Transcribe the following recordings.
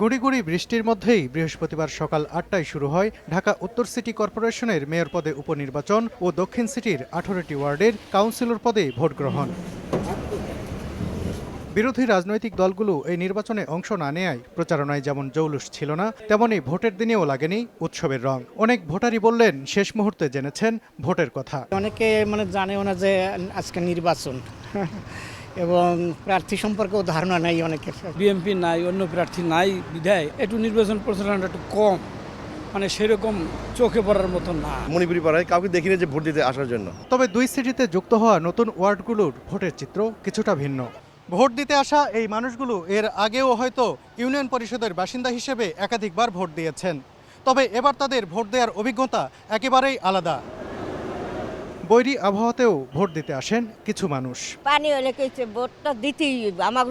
গুড়ি গুড়ি বৃষ্টির মধ্যেই বৃহস্পতিবার সকাল আটটায় শুরু হয় ঢাকা উত্তর সিটি কর্পোরেশনের মেয়র পদে উপনির্বাচন ও দক্ষিণ সিটির আঠারোটি ওয়ার্ডের কাউন্সিলর পদে ভোট গ্রহণ। বিরোধী রাজনৈতিক দলগুলো এই নির্বাচনে অংশ না নেয় প্রচারণায় যেমন জৌলুস ছিল না, তেমনি ভোটের দিনেও লাগেনি উৎসবের রং। অনেক ভোটারই বললেন, শেষ মুহূর্তে জেনেছেন ভোটের কথা। অনেকে মানে জানেও না যে আজকে নির্বাচন। এবং প্রার্থী সম্পর্কেও ধারণা নাই অনেকের বিএমপি নাই অন্য প্রার্থী নাই বিধায় একটু নির্বাচন প্রচারণাটা একটু কম। মানে সেরকম চোখে পড়ার মতো না। মণিপুরি পাড়ায় কাউকে দেখিনি যে ভোট দিতে আসার জন্য। তবে দুই সিটিতে যুক্ত হওয়া নতুন ওয়ার্ডগুলোর ভোটের চিত্র কিছুটা ভিন্ন। ভোট দিতে আসা এই মানুষগুলো এর আগেও হয়তো ইউনিয়ন পরিষদের বাসিন্দা হিসেবে একাধিকবার ভোট দিয়েছেন। তবে এবার তাদের ভোট দেওয়ার অভিজ্ঞতা একেবারেই আলাদা। বৈরী আবহাওয়াতেও ভোট দিতে আসেন কিছু মানুষ। পানি হলে কইছে ভোটটা দিতেই হইব। আমার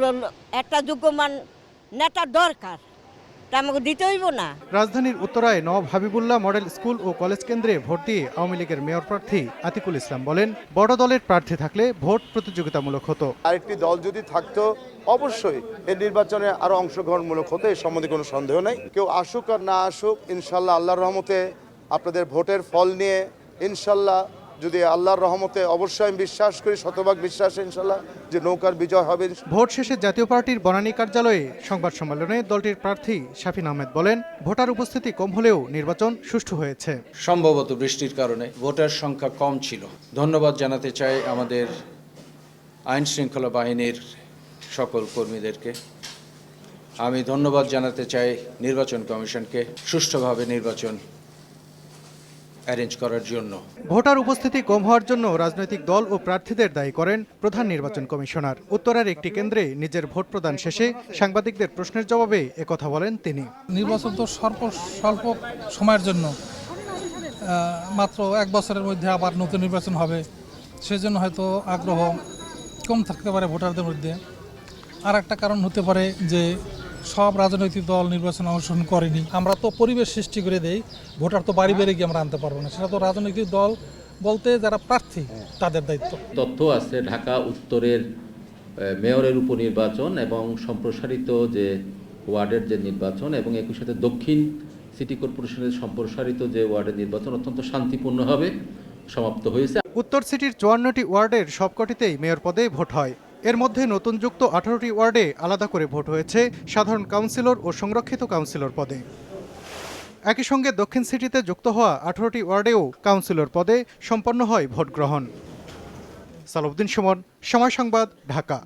একটা যোগ্যমান নেতা দরকার। তা আমাকে দিতে হইব না? রাজধানীর উত্তরায় নওয়াব হাবিবুল্লাহ মডেল স্কুল ও কলেজ কেন্দ্রে ভোট দিয়ে আওয়ামী লীগের মেয়র প্রার্থী আতিকুল ইসলাম বলেন বড় দলের প্রার্থী থাকলে ভোট প্রতিযোগিতামূলক হতো। আরেকটি দল যদি থাকতো অবশ্যই এই নির্বাচনে আরও অংশগ্রহণমূলক হতো এই সম্বন্ধে কোনো সন্দেহ নেই। কেউ আসুক আর না আসুক ইনশাল্লাহ আল্লাহর রহমতে আপনাদের ভোটের ফল নিয়ে ইনশাল্লাহ যদি আল্লাহর রহমতে অবশ্যই আমি বিশ্বাস করি শতভাগ বিশ্বাস ইনশাল্লাহ যে নৌকার বিজয় হবে। ভোট শেষে জাতীয় পার্টির বনানী কার্যালয়ে সংবাদ সম্মেলনে দলটির প্রার্থী শাফিন আহমেদ বলেন ভোটার উপস্থিতি কম হলেও নির্বাচন সুষ্ঠু হয়েছে। সম্ভবত বৃষ্টির কারণে ভোটার সংখ্যা কম ছিল। ধন্যবাদ জানাতে চাই আমাদের আইন শৃঙ্খলা বাহিনীর সকল কর্মীদেরকে। আমি ধন্যবাদ জানাতে চাই নির্বাচন কমিশনকে সুষ্ঠুভাবে নির্বাচন অ্যারেঞ্জ করার জন্য। ভোটার উপস্থিতি কম হওয়ার জন্য রাজনৈতিক দল ও প্রার্থীদের দায়ী করেন প্রধান নির্বাচন কমিশনার। উত্তরার একটি কেন্দ্রে নিজের ভোট প্রদান শেষে সাংবাদিকদের প্রশ্নের জবাবে একথা বলেন তিনি। নির্বাচন তো স্বল্প স্বল্প সময়ের জন্য। মাত্র এক বছরের মধ্যে আবার নতুন নির্বাচন হবে। সেজন্য হয়তো আগ্রহ কম থাকতে পারে ভোটারদের মধ্যে। আর একটা কারণ হতে পারে যে সব রাজনৈতিক দল নির্বাচনে অংশগ্রহণ করেনি। আমরা তো পরিবেশ সৃষ্টি করে দেই ভোটার তো বাড়ি বেড়ে গিয়ে আমরা আনতে পারব না। সেটা তো রাজনৈতিক দল বলতে যারা প্রার্থী তাদের দায়িত্ব। তথ্য আছে ঢাকা উত্তরের মেয়রের উপনির্বাচন এবং সম্প্রসারিত যে ওয়ার্ডের যে নির্বাচন এবং একই সাথে দক্ষিণ সিটি কর্পোরেশনের সম্প্রসারিত যে ওয়ার্ডের নির্বাচন অত্যন্ত শান্তিপূর্ণভাবে সমাপ্ত হয়েছে। উত্তর সিটির চুয়ান্নটি ওয়ার্ডের সবকটিতেই মেয়র পদে ভোট হয়। এর মধ্যে নতুন যুক্ত আঠারোটি ওয়ার্ডে আলাদা করে ভোট হয়েছে সাধারণ কাউন্সিলর ও সংরক্ষিত কাউন্সিলর পদে। একই সঙ্গে দক্ষিণ সিটিতে যুক্ত হওয়া আঠারোটি ওয়ার্ডেও কাউন্সিলর পদে সম্পন্ন হয় ভোট গ্রহণ। সালাউদ্দিন সুমন, সময় সংবাদ, ঢাকা।